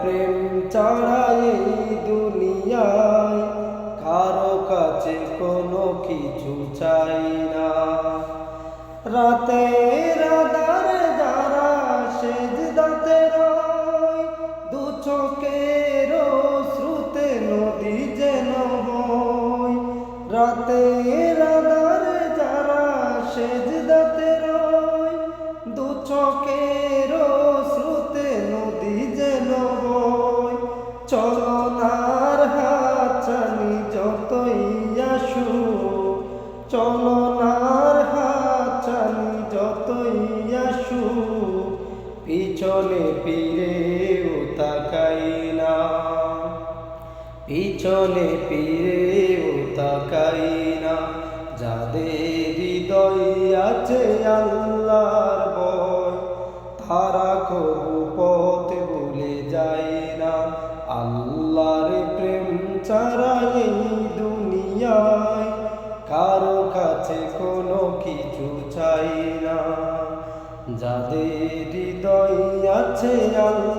প্রেম ছাড়া এই দুনিয়ায় কারও কাছে কোনো কিছু চাই না। আধার যারা রয়, দু নদী যেন বয়। রাতের আধার যারা সেজদাতে রয় চলনার হাচানি যতই আসু চলনার হাচানি যতই আসু পিছনে ফিরেও তাকাই না। পিছনে ফিরেও তাকাই না, যাদের হৃদয় আছে আল্লাহর ছাড়া এই দুনিয়ায় কারও কাছে কোনো কিছু চাই না। যাদের হৃদয় আছে কবু